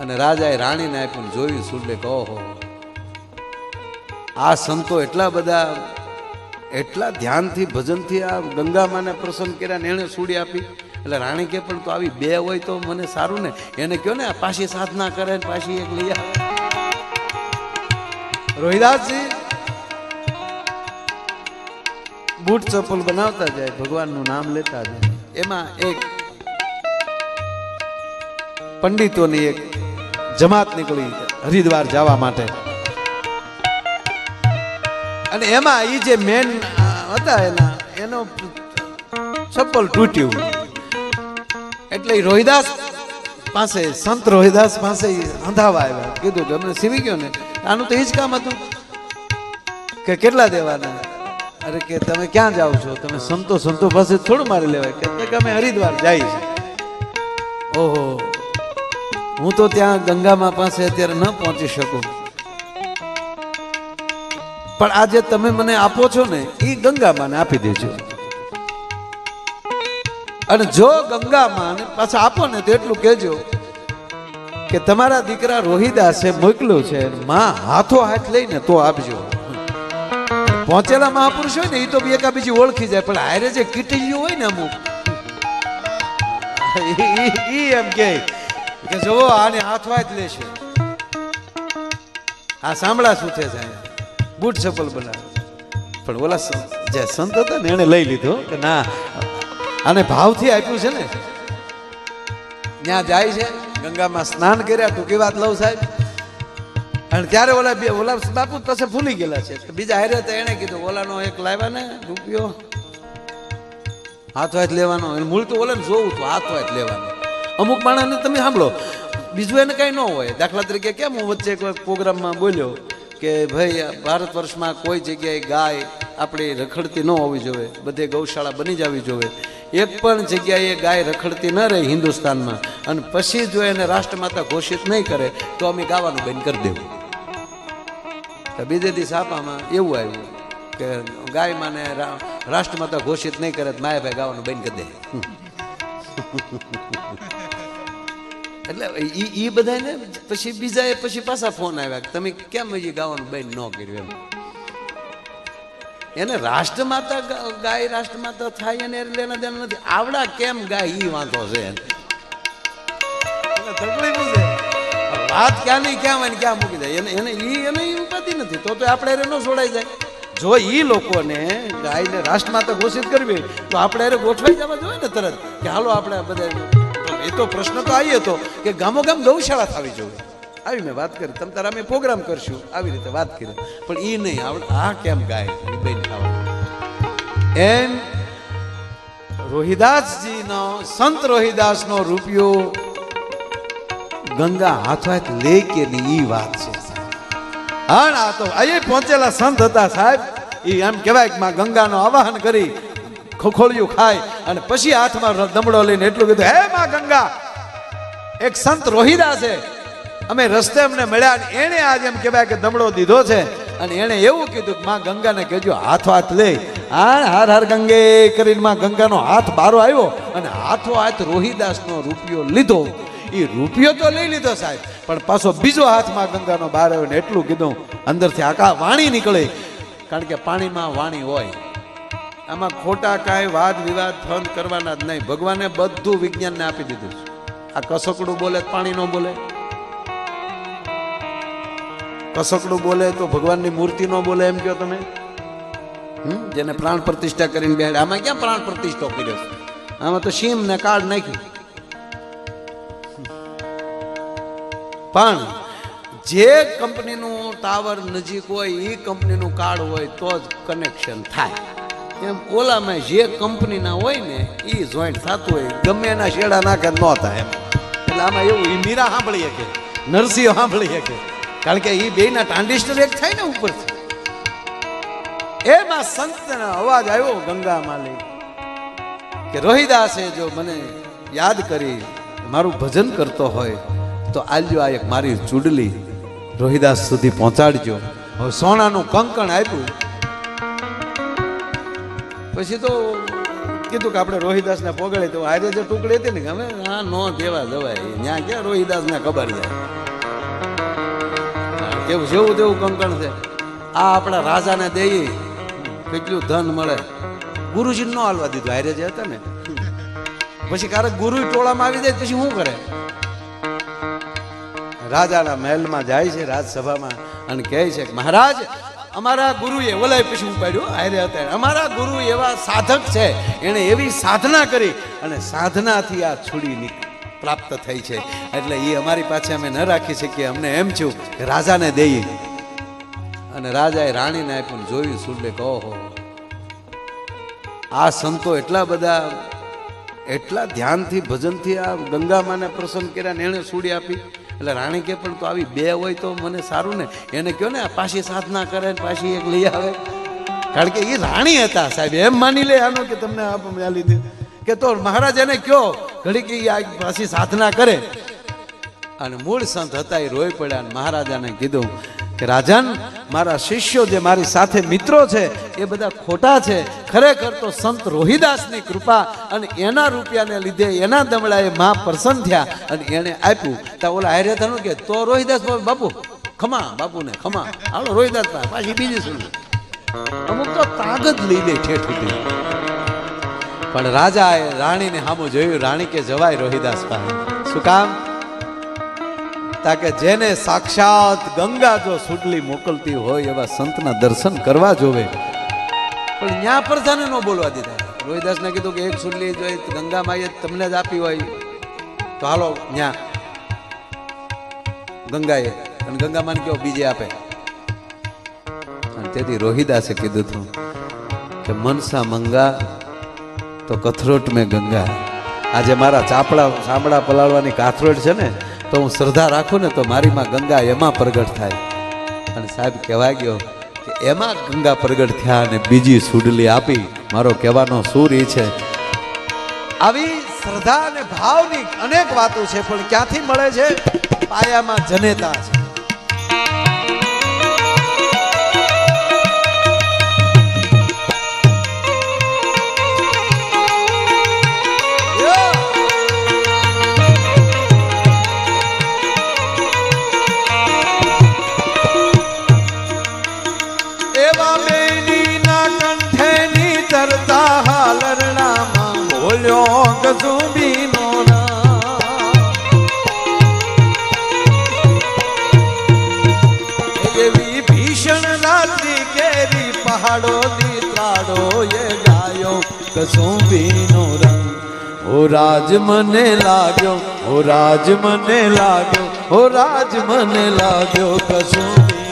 અને રાજાએ રાણીને ને જોયું, સુરલે કહો આ સંતો એટલા બધા, એટલા ધ્યાનથી, ભજનથી આ ગંગામાને પ્રસન્ન કર્યા ને એણે સુડી આપી. એટલે રાણી કે પણ, તો આવી બે હોય તો મને સારું ને. એને કહો ને પાછી સાધના કરે પાછી એક લઈ આવે. રોહિદાસજી, બૂટ ચપ્પલ બનાવતા જાય, ભગવાનનું નામ લેતા જાય. એમાં એક પંડિતોની એક જમાત નીકળી હરિદ્વાર જવા માટે. અને એમાં એ જે મેન હતા એના, એનો ચપ્પલ તૂટ્યું. એટલે રોહિદાસ પાસે, સંત રોહિદાસ પાસે અંધાવા આવ્યા. કીધું કે અમને સીવી ગયો ને. આનું તો એ જ કામ હતું. કે કેટલા દેવાના? અરે કે તમે ક્યાં જાઓ છો? તમે સંતો સંતો પાસે થોડું મારી લેવાય. કે અમે હરિદ્વાર જાય ઓહો. હું તો ત્યાં ગંગામાં પાસે અત્યારે ન પહોંચી શકું. પણ આજે તમે મને આપો છો ને એ ગંગામાને આપી દેજો. અને જો ગંગામાં પાછા આપો ને તો એટલું કહેજો કે તમારા દીકરા રોહિદાસે મોકલ્યું છે, માં હાથો હાથ લઈને તો આપજો. પહોંચેલા મહાપુરુષ હોય ને એ તો એકા બીજી ઓળખી જાય, પણ હારે જે કીટીયું હોય ને અમુક એમ કે કે જુઓ આને જ લે લેશે આ સાંભળા શું છે બૂટ ચપ્પલ બનાવે. પણ ઓલા જે સંત હતા ને એને લઈ લીધો. કે ના આને ભાવથી આપ્યું છે ને. ત્યાં જાય છે ગંગામાં સ્નાન કર્યા ટૂંકી વાત લઉં સાહેબ? અને ત્યારે ઓલા બે ઓલા બાપુ પાસે ભૂલી ગયેલા છે. બીજા હારે તો એણે કીધું ઓલાનો એક લાવ્યા ને રૂપિયો. હાથ લેવાનો. મૂળ તો ઓલાને જોવું તો હાથ લેવાનો. અમુક માણસને તમે સાંભળો, બીજું એને કાંઈ ન હોય. દાખલા તરીકે કેમ હું વચ્ચે એક પ્રોગ્રામમાં બોલ્યો કે ભાઈ ભારત વર્ષમાં કોઈ જગ્યાએ ગાય આપણી રખડતી ન હોવી જોઈએ, બધે ગૌશાળા બની જવી જોઈએ. એક પણ જગ્યાએ ગાય રખડતી ન રહે હિન્દુસ્તાનમાં. અને પછી જો એને રાષ્ટ્રમાતા ઘોષિત નહીં કરે, તો અમે ગાવાનું બંધ કરી દેવું. બીજે દિવસ આપામાં એવું આવ્યું કે ગાય માને રાષ્ટ્રમાતા ઘોષિત નહીં કરે, તો માયા ભાઈ ગાવાનું બંધ કરી દે. એટલે એ એ બધાને પછી બીજાએ પછી પાછા ફોન આવ્યા કે તમે કેમ હજી ગાવાનું બેન ન કર્યું એમ. એને રાષ્ટ્રમાતા ગાય રાષ્ટ્રમાતા થાય એને લેના દેના નથી. આવડા કેમ ગાય એ વાંધો છે વાત ક્યાં નહીં ક્યાં હોય ને ક્યાં મૂકી જાય એને એને ઈ એને ઈ ઉપાધિ નથી. તો તો આપણે એને ન છોડાઈ જાય. જો એ લોકોને ગાયને રાષ્ટ્રમાતા ઘોષિત કરવી તો આપણે એને ગોઠવાઈ જવા જોઈએ ને તરત કે હાલો આપણે બધા તો પ્રશ્ન તો આવી હતો કે ગામો ગામ ગૌશાળા થવી જોઈએ. આવી મેં વાત કરી. તમ તારા અમે પ્રોગ્રામ કરશું. આવી રીતે વાત કરી. પણ એ નહીં. આવડે આ કેમ ગાય? બેન એમ રોહિદાસજીનો, સંત રોહિદાસનો રૂપિયો ગંગા હાથો હાથ લે કે નહીં એ વાત છે. હા આ તો અહીં પહોંચેલા સંત હતા સાહેબ. એ એમ કહેવાય કે માં ગંગાનો આવાહન કરી ખોખોળિયું ખાય. અને પછી હાથમાં દમડો લઈને એટલું કીધું, હે માં ગંગા, એક સંત રોહિદા છે. અમે રસ્તે અમને મળ્યા એણે આજે એમ કહેવાય કે દમડો દીધો છે. અને એણે એવું કીધું કે માં ગંગાને કહેજો, હાથ હાથ લે. હા હાર હાર ગંગે કરીને માં ગંગાનો હાથ બારો આવ્યો અને હાથો હાથ રોહિદાસનો રૂપિયો લીધો. એ રૂપિયો તો લઈ લીધો સાહેબ, પણ પાછો બીજો હાથમાં ગંગાનો બહાર આવ્યો ને એટલું કીધું, અંદરથી આકા વાણી નીકળે. કારણ કે પાણીમાં વાણી હોય. આમાં ખોટા કાંઈ વાદ વિવાદ થન કરવાના જ નહીં. ભગવાને બધું વિજ્ઞાનને આપી દીધું છે. આ કસકડું બોલે પાણી ન બોલે. કસકડું બોલે તો ભગવાનની મૂર્તિ ન બોલે એમ કહો તમે? જેને પ્રાણ પ્રતિષ્ઠા કરીને બેહાડે. આમાં ક્યાં પ્રાણ પ્રતિષ્ઠો કર્યો છે? આમાં તો સીમ ને કાર્ડ નાખ્યું. પણ જે કંપનીનું ટાવર નજીક હોય એ કંપનીનું કાર્ડ હોય, તો જ કનેક્શન થાય. એમ ઓલામાં જે કંપનીના હોય ને એ જોઈન્ટ થતું હોય. ગમે એના શેડા નાખે ન થાય એમ. એટલે આમાં એવું એ મીરા સાંભળી શકે, નરસિંહ સાંભળી શકે. કારણ કે એ બેના ટ્રાન્ઝિસ્ટર એક થાય ને ઉપરથી. એમાં સંતનો અવાજ આવ્યો ગંગા માલી કે રોહિદાસે જો મને યાદ કરી, મારું ભજન કરતો હોય, તો આલજો આ એક મારી ચૂડલી રોહિદાસ સુધી પહોંચાડજો. હવે સોનાનું કંકણ આપ્યું. પછી તો કીધું કે આપણે રોહિદાસને પોગળી તો આજે જે ટુકડી હતી ને હવે હા નો દેવા જવાય ત્યાં ક્યાં રોહિદાસને ખબર જાય કેવું, જેવું તેવું કંકણ છે. આ આપણા રાજાને દઈએ કેટલું ધન મળે. ગુરુજી નો હાલવા દીધું, હારે જે હતા ને. પછી ક્યારેક ગુરુ ટોળામાં આવી જાય પછી શું કરે? રાજાના મહેલમાં જાય છે, રાજસભામાં, અને કહે છે મહારાજ અમારા ગુરુએ ઓલાય પછી ઉપાડ્યું હારે હતા અમારા ગુરુ એવા સાધક છે, એણે એવી સાધના કરી અને સાધનાથી આ છોડી પ્રાપ્ત થઈ છે. એટલે એ અમારી પાસે અમે ન રાખી શકીએ. અમને એમ છું કે રાજાને દઈએ. અને રાજાએ રાણીને આપ્યું જોયું, સુરલે કહો આ સંતો એટલા બધા એટલા ધ્યાનથી, ભજનથી આ ગંગામાને પ્રસન્ન કર્યા ને એણે સૂડી આપી. એટલે રાણી કે પણ, તો આવી બે હોય તો મને સારું ને. એને કહો ને પાછી સાધના કરે ને, પાછી એક લઈ આવે. કારણ કે એ રાણી હતા, સાહેબ. એમ માની લે આનો કે તમને આ આ લીધે. કે તો મહારાજ એને કહો ઘડી કે આ પાછી સાધના કરે. અને મૂળ સંત હતા એ રોઈ પડ્યા અને મહારાજાને કીધું કે રાજન, મારા શિષ્યો જે મારી સાથે મિત્રો છે, એ બધા ખોટા છે. ખરેખર તો સંત રોહિદાસની કૃપા અને એના રૂપિયાને લીધે એના દમડાએ માં પ્રસન્ન થયા અને એને આપ્યું. તો ઓલા હારે થયું કે, તો રોહિદાસ બાપુ, ખમા, બાપુને, ખમા. હાલો રોહિદાસ પાછી બીજી શું અમુક તો તાગત લઈ લે ઠેઠ સુધી. પણ રાજાએ રાણીને સામું જોયું. રાણી કે, જવાય રોહિદાસ પાસે. શું કામ? તાકે જેને સાક્ષાત ગંગા જો સુડલી મોકલતી હોય એવા સંતના દર્શન કરવા જોવે. પણ ન્યા પ્રજાને ન બોલવા દીધા. રોહિદાસને કીધું કે એક સુડલી જો ગંગા માઈએ તમને જ આપી હોય, તો હાલો ન્યા. ગંગાએ. અને ગંગા માને કેવો બીજે આપે. અને તેથી રોહિદાસે કીધું હતું કે મનસા મંગા, તો કથરોટ મેં ગંગા. આજે મારા ચાપડા, ચામડા પલાળવાની કાથરોટ છે ને તો હું શ્રદ્ધા રાખું ને તો મારી માં ગંગા એમાં પ્રગટ થાય. અને સાહેબ કહેવા ગયો કે એમાં ગંગા પ્રગટ થયા અને બીજી સુડલી આપી. મારો કહેવાનો સૂર એ છે. આવી શ્રદ્ધા અને ભાવની અનેક વાતો છે, પણ ક્યાંથી મળે છે? પાયામાં જનેતા છે. ગાયો કસુંબીનો રંગ ઓ રાજ મને લાગ્યો, ઓ રાજ મને લાગ્યો, ઓ રાજ મને લાગ્યો ઓ